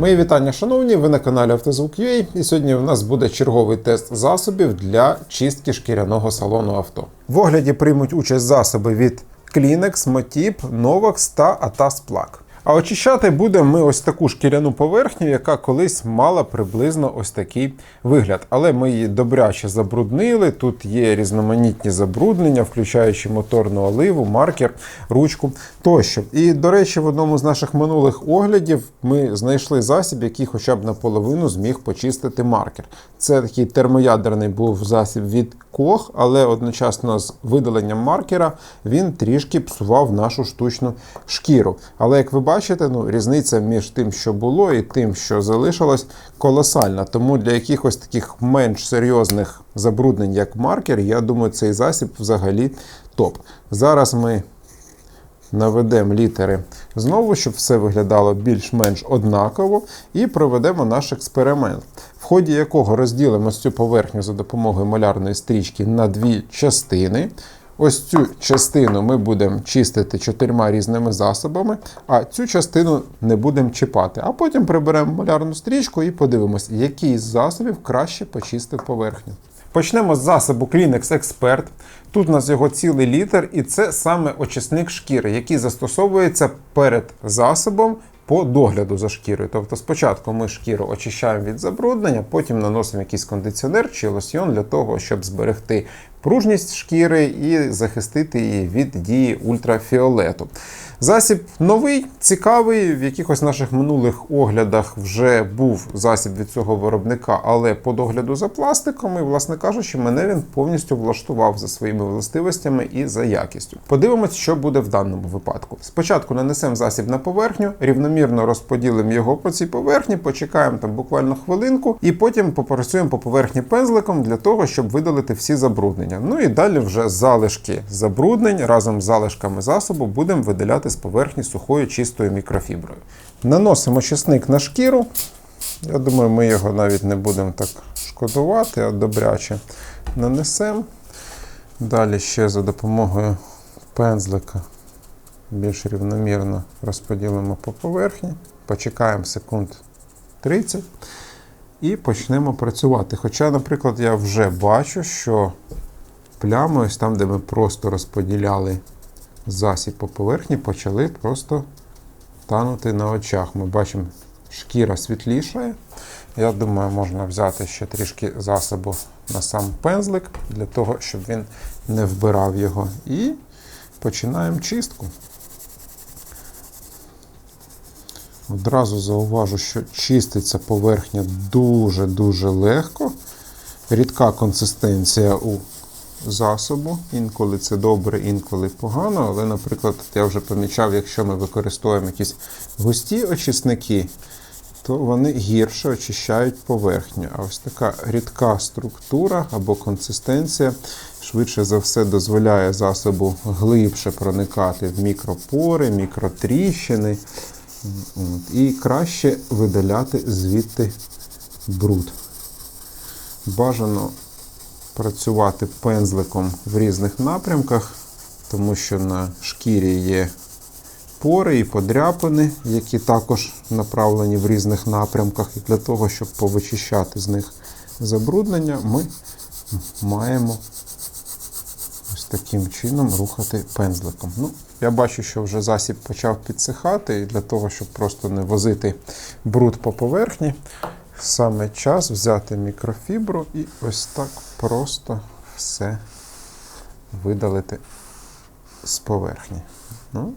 Мої вітання, шановні, ви на каналі Автозвук.ua і сьогодні у нас буде черговий тест засобів для чистки шкіряного салону авто. В огляді приймуть участь засоби від Kleenex, Motip, Novax та Atas Plug. А очищати будемо ми ось таку шкіряну поверхню, яка колись мала приблизно ось такий вигляд. Але ми її добряче забруднили. Тут є різноманітні забруднення, включаючи моторну оливу, маркер, ручку тощо. І, до речі, в одному з наших минулих оглядів ми знайшли засіб, який хоча б наполовину зміг почистити маркер. Це такий термоядерний був засіб від Koch, але одночасно з видаленням маркера він трішки псував нашу штучну шкіру. Але як ви бачите, ну, різниця між тим, що було, і тим, що залишилось, колосальна. Тому для якихось таких менш серйозних забруднень, як маркер, я думаю, цей засіб взагалі топ. Зараз ми наведемо літери знову, щоб все виглядало більш-менш однаково, і проведемо наш експеримент, в ході якого розділимо цю поверхню за допомогою малярної стрічки на дві частини. Ось цю частину ми будемо чистити чотирма різними засобами, а цю частину не будемо чіпати. А потім приберемо малярну стрічку і подивимось, який з засобів краще почистив поверхню. Почнемо з засобу Kleenex Expert. Тут у нас його цілий літр, і це саме очисник шкіри, який застосовується перед засобом по догляду за шкірою. Тобто спочатку ми шкіру очищаємо від забруднення, потім наносимо якийсь кондиціонер чи лосьйон для того, щоб зберегти пружність шкіри і захистити її від дії ультрафіолету. Засіб новий, цікавий. В якихось наших минулих оглядах вже був засіб від цього виробника, але по догляду за пластиком, і, власне кажучи, мене він повністю влаштував за своїми властивостями і за якістю. Подивимось, що буде в даному випадку. Спочатку нанесемо засіб на поверхню, рівномірно розподілимо його по цій поверхні, почекаємо там буквально хвилинку, і потім попрацюємо по поверхні пензликом для того, щоб видалити всі забруднення. Ну і далі вже залишки забруднень разом з залишками засобу будемо видаляти з поверхні сухою чистою мікрофіброю. Наносимо чесник на шкіру. Я думаю, ми його навіть не будемо так шкодувати, а добряче нанесемо. Далі ще за допомогою пензлика більш рівномірно розподілимо по поверхні, почекаємо секунд 30 і почнемо працювати. Хоча, наприклад, я вже бачу, що плями, ось там, де ми просто розподіляли засіб по поверхні, почали просто танути на очах. Ми бачимо, шкіра світлішає. Я думаю, можна взяти ще трішки засобу на сам пензлик, для того, щоб він не вбирав його. І починаємо чистку. Одразу зауважу, що чиститься поверхня дуже-дуже легко. Рідка консистенція у засобу. Інколи це добре, інколи погано. Але, наприклад, я вже помічав, якщо ми використовуємо якісь густі очисники, то вони гірше очищають поверхню. А ось така рідка структура або консистенція швидше за все дозволяє засобу глибше проникати в мікропори, мікротріщини. І краще видаляти звідти бруд. Бажано працювати пензликом в різних напрямках, тому що на шкірі є пори і подряпини, які також направлені в різних напрямках. І для того, щоб повичищати з них забруднення, ми маємо ось таким чином рухати пензликом. Ну, Я бачу, що вже засіб почав підсихати, і для того, щоб просто не возити бруд по поверхні, саме час взяти мікрофібру і ось так просто все видалити з поверхні. Ну,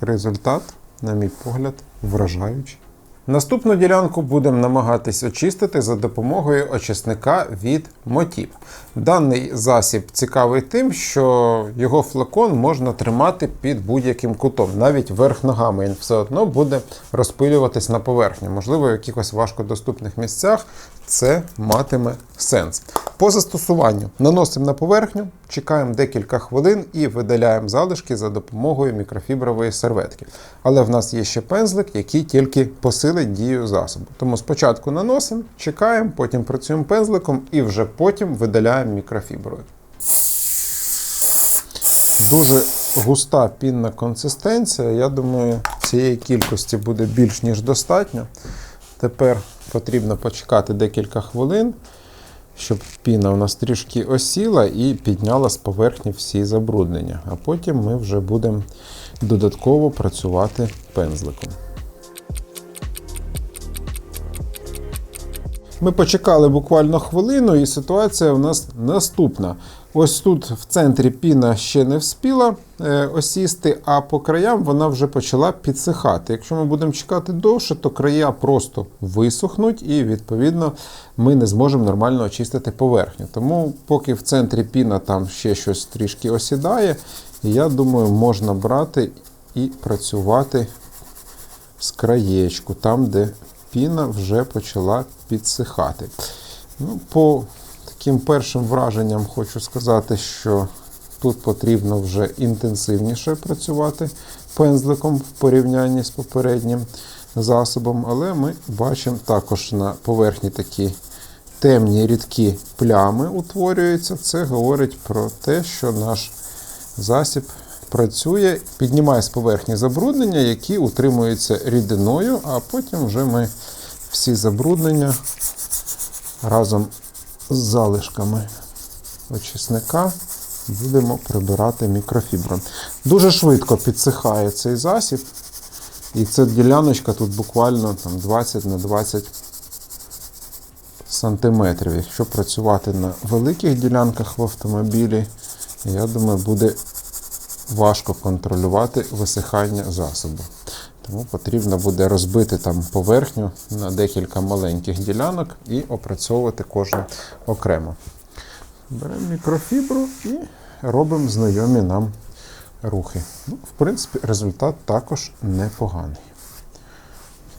Результат, на мій погляд, вражаючий. Наступну ділянку будемо намагатись очистити за допомогою очисника від Motip. Даний засіб цікавий тим, що його флакон можна тримати під будь-яким кутом, навіть верх ногами. Він все одно буде розпилюватись на поверхню. Можливо, в якихось важкодоступних місцях це матиме сенс. По застосуванню наносимо на поверхню, чекаємо декілька хвилин і видаляємо залишки за допомогою мікрофібрової серветки. Але в нас є ще пензлик, який тільки посилить дію засобу. Тому спочатку наносимо, чекаємо, потім працюємо пензликом і вже потім видаляємо мікрофіброю. Дуже густа пінна консистенція. Я думаю, цієї кількості буде більш ніж достатньо. Тепер потрібно почекати декілька хвилин, щоб піна у нас трішки осіла і підняла з поверхні всі забруднення. А потім ми вже будемо додатково працювати пензликом. Ми почекали буквально хвилину, і ситуація у нас наступна. Ось тут в центрі піна ще не вспіла е, осісти, а по краям вона вже почала підсихати. Якщо ми будемо чекати довше, то края просто висохнуть, і відповідно ми не зможемо нормально очистити поверхню. Тому, поки в центрі піна там ще щось трішки осідає, я думаю, можна брати і працювати з краєчку, там, де піна вже почала підсихати. Ну, По таким першим враженням хочу сказати, що тут потрібно вже інтенсивніше працювати пензликом в порівнянні з попереднім засобом, але ми бачимо також на поверхні такі темні рідкі плями утворюються. Це говорить про те, що наш засіб працює, піднімає з поверхні забруднення, які утримуються рідиною, а потім вже ми всі забруднення разом з залишками очисника будемо прибирати мікрофібром. Дуже швидко підсихає цей засіб. І ця діляночка тут буквально там, 20 на 20 сантиметрів. Якщо працювати на великих ділянках в автомобілі, я думаю, буде важко контролювати висихання засобу. Тому потрібно буде розбити там поверхню на декілька маленьких ділянок і опрацьовувати кожну окремо. Беремо мікрофібру і робимо знайомі нам рухи. Ну, В принципі, результат також непоганий.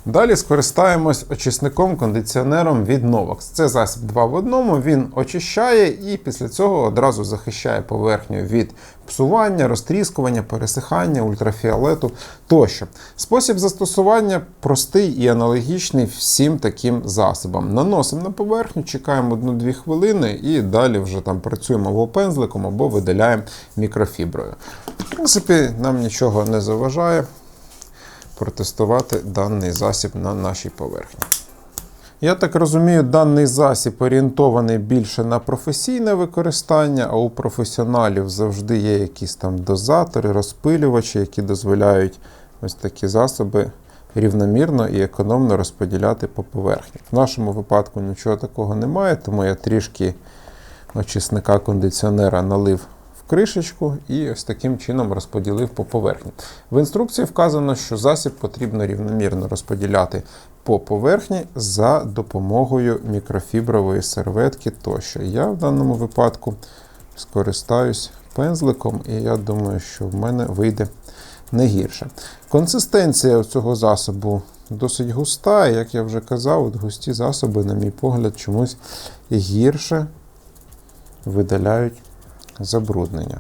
Далі скористаємось очисником кондиціонером від Novax. Це засіб 2 в одному, він очищає і після цього одразу захищає поверхню від псування, розтріскування, пересихання, ультрафіолету тощо. Спосіб застосування простий і аналогічний всім таким засобам. Наносимо на поверхню, чекаємо 1-2 хвилини і далі вже там працюємо або пензликом, або видаляємо мікрофіброю. В принципі, нам нічого не заважає протестувати даний засіб на нашій поверхні. Я так розумію, даний засіб орієнтований більше на професійне використання, а у професіоналів завжди є якісь там дозатори, розпилювачі, які дозволяють ось такі засоби рівномірно і економно розподіляти по поверхні. В нашому випадку нічого такого немає, тому я трішки очисника кондиціонера налив кришечку і ось таким чином розподілив по поверхні. В інструкції вказано, що засіб потрібно рівномірно розподіляти по поверхні за допомогою мікрофібрової серветки тощо. Я в даному випадку скористаюсь пензликом, і я думаю, що в мене вийде не гірше. Консистенція цього засобу досить густа, і як я вже казав, от густі засоби, на мій погляд, чомусь гірше видаляють забруднення.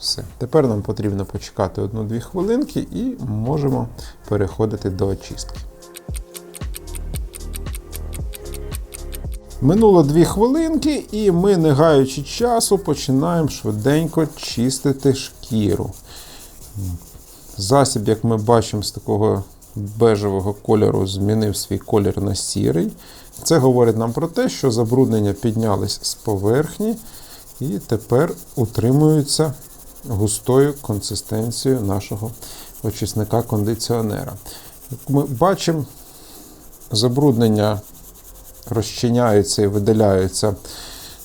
Все. Тепер нам потрібно почекати 1-2 хвилинки і можемо переходити до очистки. Минуло 2 хвилинки, і ми, не гаючи часу, починаємо швиденько чистити шкіру. Засіб, як ми бачимо, з такого бежевого кольору змінив свій колір на сірий. Це говорить нам про те, що забруднення піднялись з поверхні і тепер утримуються густою консистенцією нашого очисника кондиціонера. Як ми бачимо, забруднення розчиняються і видаляються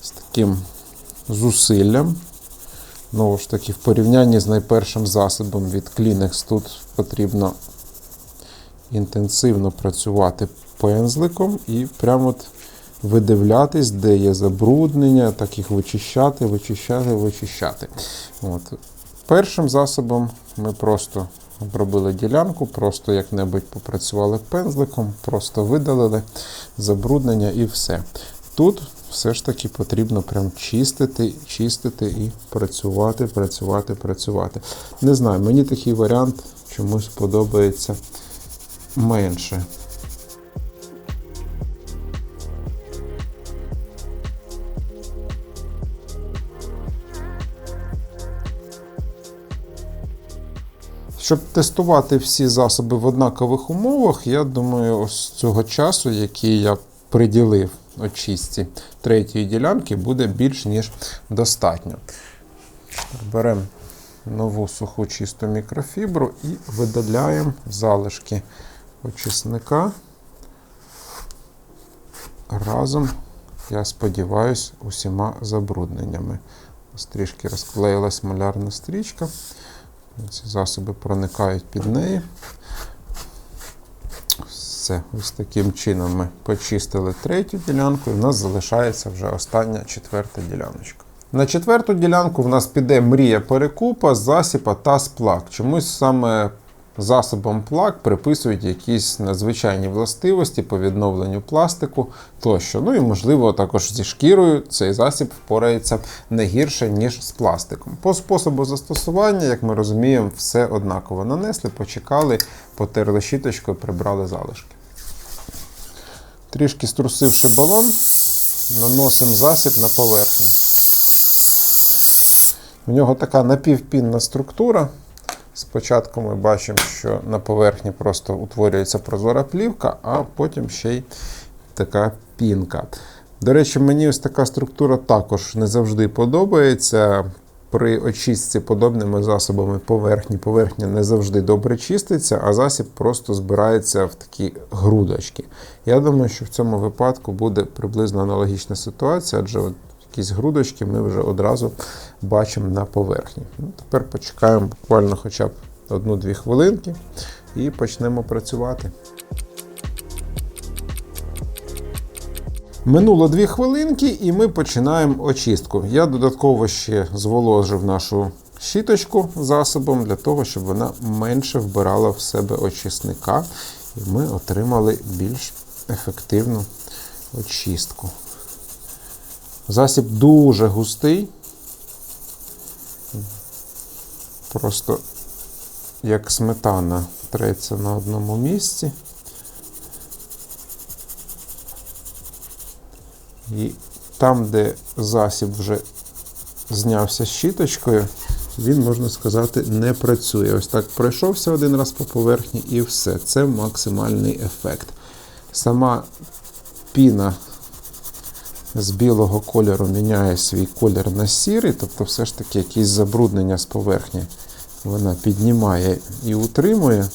з таким зусиллям. Знову ж таки, в порівнянні з найпершим засобом від Kleenex тут потрібно інтенсивно працювати пензликом і прямо от видивлятись, де є забруднення, так їх вичищати, вичищати, вичищати. От. Першим засобом ми просто обробили ділянку, просто як-небудь попрацювали пензликом, просто видалили забруднення і все. Тут все ж таки потрібно прям чистити, чистити і працювати, працювати, працювати. Не знаю, мені такий варіант чомусь подобається менше. Щоб тестувати всі засоби в однакових умовах, я думаю, ось цього часу, який я приділив очистці третьої ділянки, буде більш ніж достатньо. Беремо нову суху чисту мікрофібру і видаляємо залишки очисника разом, я сподіваюся, усіма забрудненнями. Ось Трішки розклеїлась малярна стрічка. Ці засоби проникають під неї. Все, ось таким чином ми почистили третю ділянку, і в нас залишається вже остання четверта діляночка. На четверту ділянку в нас піде мрія перекупа, засіпа та сплак. Чомусь саме засобом плак приписують якісь надзвичайні властивості по відновленню пластику тощо. Ну і можливо також зі шкірою цей засіб впорається не гірше, ніж з пластиком. По способу застосування, як ми розуміємо, все однаково нанесли, почекали, потерли щіточкою, прибрали залишки. Трішки струсивши балон, наносимо засіб на поверхню. В нього така напівпінна структура. Спочатку ми бачимо, що на поверхні просто утворюється прозора плівка, а потім ще й така пінка. До речі, мені ось така структура також не завжди подобається. При очистці подобними засобами поверхні поверхня не завжди добре чиститься, а засіб просто збирається в такі грудочки. Я думаю, що в цьому випадку буде приблизно аналогічна ситуація, адже от якісь грудочки ми вже одразу бачимо на поверхні. Ну, тепер почекаємо буквально хоча б одну-дві хвилинки і почнемо працювати. Минуло дві хвилинки, і ми починаємо очистку. Я додатково ще зволожив нашу щіточку засобом для того, щоб вона менше вбирала в себе очисника, і ми отримали більш ефективну очистку. Засіб дуже густий. Просто як сметана треться на одному місці. І там, де засіб вже знявся щіточкою, він, можна сказати, не працює. Ось так пройшовся один раз по поверхні і все. Це максимальний ефект. Сама піна з білого кольору міняє свій колір на сірий, тобто все ж таки якісь забруднення з поверхні вона піднімає і утримує.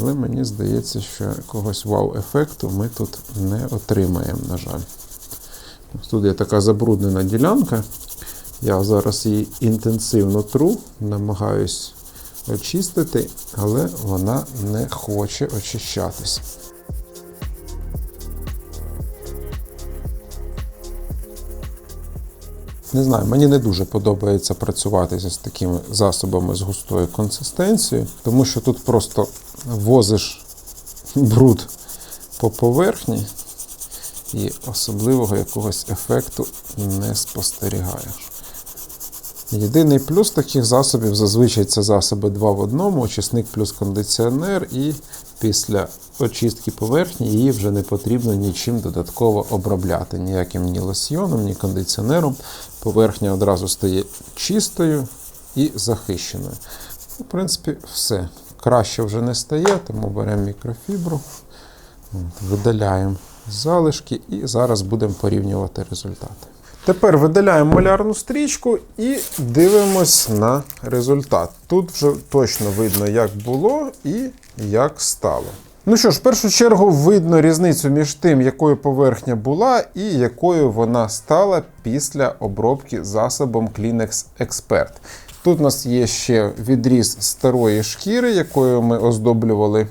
Але мені здається, що якогось вау-ефекту ми тут не отримаємо, на жаль. Тут є така забруднена ділянка. Я зараз її інтенсивно тру, намагаюсь очистити, але вона не хоче очищатись. Не знаю, мені не дуже подобається працювати з такими засобами з густою консистенцією, тому що тут просто возиш бруд по поверхні і особливого якогось ефекту не спостерігаєш. Єдиний плюс таких засобів зазвичай це засоби 2 в одному, очисник плюс кондиціонер, і після очистки поверхні її вже не потрібно нічим додатково обробляти. Ніяким ні лосьйоном, ні кондиціонером. Поверхня одразу стає чистою і захищеною. В принципі, все. Краще вже не стає, тому беремо мікрофібру, видаляємо залишки і зараз будемо порівнювати результати. Тепер видаляємо малярну стрічку і дивимось на результат. Тут вже точно видно, як було і як стало. Ну що ж, в першу чергу видно різницю між тим, якою поверхня була і якою вона стала після обробки засобом Kleenex Expert. Тут у нас є ще відріз старої шкіри, якою ми оздоблювали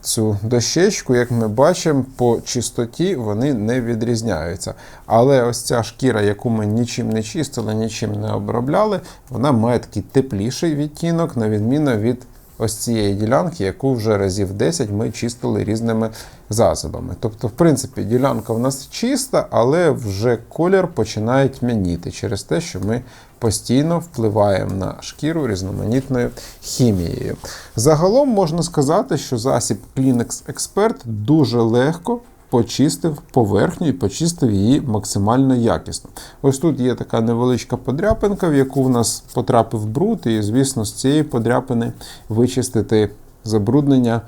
цю дощечку, як ми бачимо, по чистоті вони не відрізняються. Але ось ця шкіра, яку ми нічим не чистили, нічим не обробляли, вона має такий тепліший відтінок, на відміну від ось цієї ділянки, яку вже разів 10 ми чистили різними засобами. Тобто, в принципі, ділянка в нас чиста, але вже колір починає тьмяніти через те, що ми постійно впливаємо на шкіру різноманітною хімією. Загалом можна сказати, що засіб Kleenex Expert дуже легко почистив поверхню і почистив її максимально якісно. Ось тут є така невеличка подряпинка, в яку в нас потрапив бруд, і, звісно, з цієї подряпини вичистити забруднення.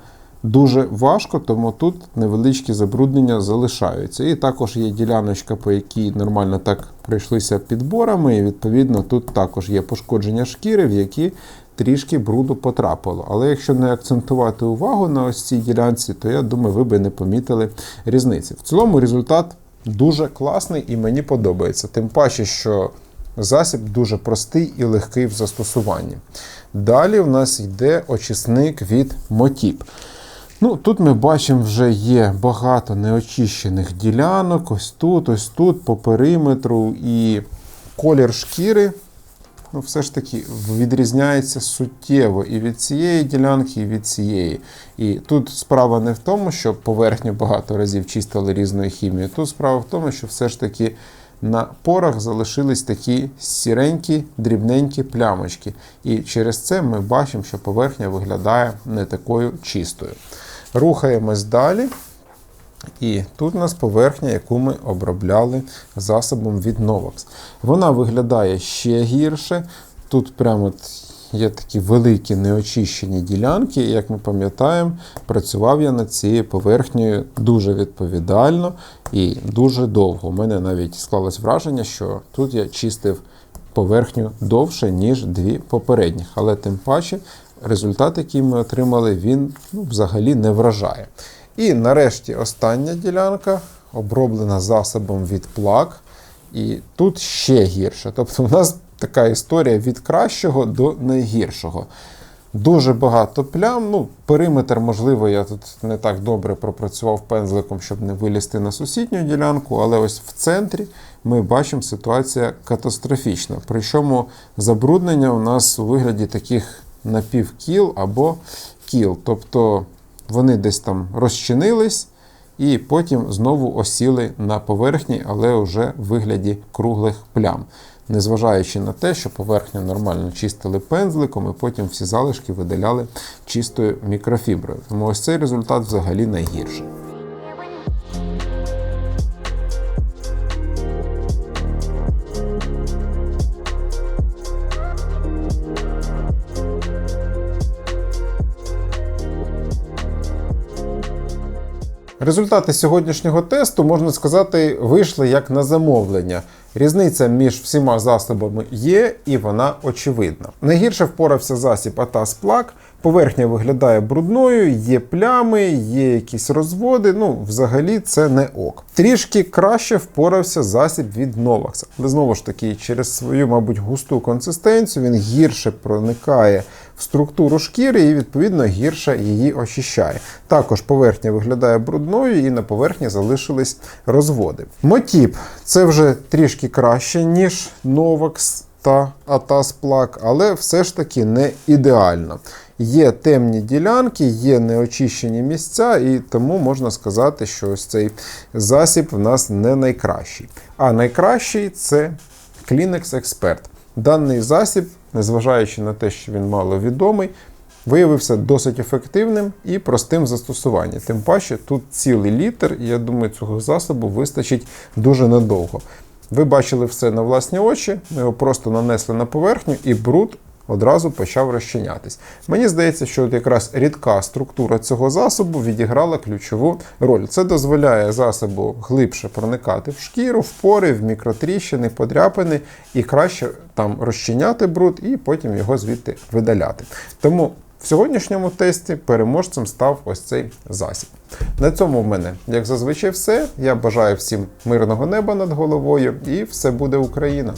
Дуже важко, тому тут невеличкі забруднення залишаються. І також є діляночка, по якій нормально так пройшлися підборами, і відповідно тут також є пошкодження шкіри, в які трішки бруду потрапило. Але якщо не акцентувати увагу на ось цій ділянці, то я думаю, ви би не помітили різниці. В цілому результат дуже класний і мені подобається. Тим паче, що засіб дуже простий і легкий в застосуванні. Далі в нас йде очисник від Мотіп. Ну, Тут ми бачимо, вже є багато неочищених ділянок. Ось тут, ось тут, по периметру і колір шкіри ну, все ж таки відрізняється суттєво і від цієї ділянки, і від цієї. І тут справа не в тому, що поверхню багато разів чистили різною хімією. Тут справа в тому, що все ж таки на порах залишились такі сіренькі, дрібненькі плямочки. І через це ми бачимо, що поверхня виглядає не такою чистою. Рухаємось далі. І тут у нас поверхня, яку ми обробляли засобом від Novax. Вона виглядає ще гірше. Тут прямо є такі великі неочищені ділянки, і як ми пам'ятаємо, працював я над цією поверхнею дуже відповідально і дуже довго. У мене навіть склалось враження, що тут я чистив поверхню довше, ніж дві попередніх. Але тим паче результат, який ми отримали, він ну, взагалі не вражає. І нарешті остання ділянка оброблена засобом від плак. І тут ще гірше. Тобто, у нас така історія від кращого до найгіршого. Дуже багато плям. Ну, Периметр, можливо, я тут не так добре пропрацював пензликом, щоб не вилізти на сусідню ділянку, але ось в центрі ми бачимо ситуація катастрофічна. Причому забруднення у нас у вигляді таких напівкіл або кіл. Тобто вони десь там розчинились і потім знову осіли на поверхні, але вже в вигляді круглих плям. Незважаючи на те, що поверхню нормально чистили пензликом, і потім всі залишки видаляли чистою мікрофіброю. Тому ось цей результат взагалі найгірший. Результати сьогоднішнього тесту, можна сказати, вийшли як на замовлення. Різниця між всіма засобами є, і вона очевидна. Найгірше впорався засіб Атас Плак. Поверхня виглядає брудною, є плями, є якісь розводи. Ну, взагалі, це не ок. Трішки краще впорався засіб від Новакса. Але знову ж таки, через свою, мабуть, густу консистенцію він гірше проникає структуру шкіри і, відповідно, гірше її очищає. Також поверхня виглядає брудною, і на поверхні залишились розводи. Мотіп це вже трішки краще, ніж Новакс та Атас Плак, але все ж таки не ідеально. Є темні ділянки, є неочищені місця, і тому можна сказати, що ось цей засіб в нас не найкращий. А найкращий це Kleenex Expert. Даний засіб, незважаючи на те, що він маловідомий, виявився досить ефективним і простим в застосуванні. Тим паче тут цілий літр, і я думаю, цього засобу вистачить дуже надовго. Ви бачили все на власні очі, ми його просто нанесли на поверхню, і бруд одразу почав розчинятись. Мені здається, що от якраз рідка структура цього засобу відіграла ключову роль. Це дозволяє засобу глибше проникати в шкіру, в пори, в мікротріщини, подряпини і краще там розчиняти бруд і потім його звідти видаляти. Тому в сьогоднішньому тесті переможцем став ось цей засіб. На цьому в мене, як зазвичай, все. Я бажаю всім мирного неба над головою і все буде Україна!